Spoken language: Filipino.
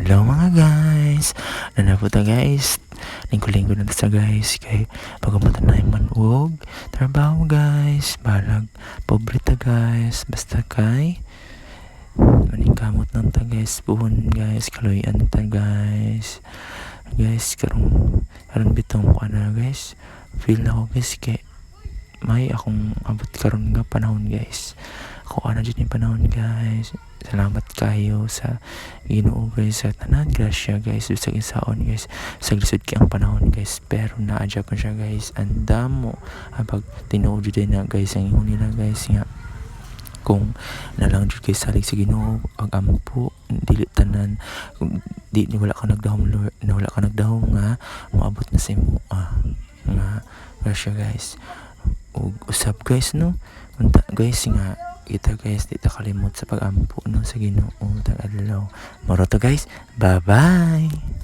Hello mga guys! Ano po ta guys? Linggo-linggo na to sa guys. Kay pagamunta na man og trabaho guys. Balag pobre ta guys. Basta kay maningkamot lang ta guys. Puhon guys. Kaloyan ta guys. Guys, karong karong bitong ko na guys. Feel na ko guys kay may akong abot karon nga panahon guys. Ako ana dyan yung panahon guys. Salamat kayo sa Ginoo guys sa tanan grasya guys sa isaon guys. Sa lisod kay ang panahon guys pero naadya ko siya guys. Andam mo habag tinuod jud na guys ang ingon nila guys nga kung nalang jud kay salig sa Ginoo ang ampo dili tanan kung di ni wala ka nagdahom Lord wala ka nagdahom nga moabot na sa imo ah, nga grasya guys ug usab guys no unta guys nga kita guys di ta kalimot sa pag-ampo no sa Ginoo. Tag adlaw moro to guys. Bye bye